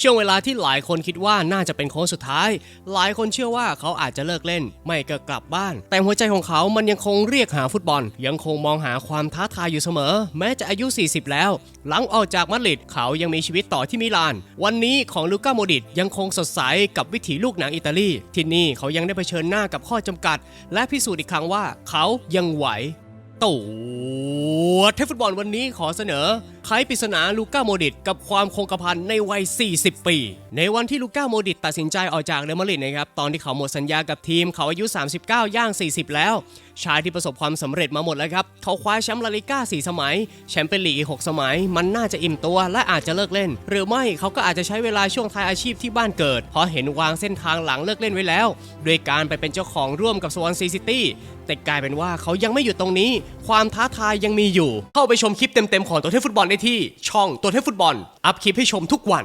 ช่วงเวลาที่หลายคนคิดว่าน่าจะเป็นโค้งสุดท้าย หลายคนเชื่อว่าเขาอาจจะเลิกเล่น ไม่ก็กลับบ้าน แต่หัวใจของเขามันยังคงเรียกหาฟุตบอล ยังคงมองหาความท้าทายอยู่เสมอ แม้จะอายุ 40 แล้ว หลังออกจากมาดริดเขายังมีชีวิตต่อที่มิลาน วันนี้ของลูก้าโมดิตยังคงสดใสกับวิถีลูกหนังอิตาลี ที่นี่เขายังได้เผชิญหน้ากับข้อจำกัด และพิสูจน์อีกครั้งว่า เขายังไหวตัวเทพฟุตบอลวันนี้ขอเสนอ ไขปริศนาลูก้าโมดิตกับความคงกระพันในวัย 40 ปี ในวันที่ลูก้าโมดิตตัดสินใจออกจากเรอัลมาดริดนะครับตอนที่เขาหมดสัญญากับทีมเขาอายุ 39 ย่าง 40 แล้ว ชายที่ประสบความสำเร็จมาหมดแล้วครับ เขาคว้าแชมป์ลาลิก้า 4 สมัย แชมเปี้ยนลีกอีก 6 สมัย มันน่าจะอิ่มตัวและอาจจะเลิกเล่น หรือไม่เขาก็อาจจะใช้เวลาช่วงท้ายอาชีพที่บ้านเกิด เพราะเห็นวางเส้นทางหลังเลิกเล่นไว้แล้วด้วยการไปเป็นเจ้าของร่วมกับสวอนซีซิตี้แต่กลายเป็นว่าเขายังไม่หยุดตรงนี้ ความท้าทายยังมีอยู่ เข้าไปชมคลิปเต็มๆของตัวเทพฟุตบอลได้ที่ช่องตัวเทพฟุตบอล อัพคลิปให้ชมทุกวัน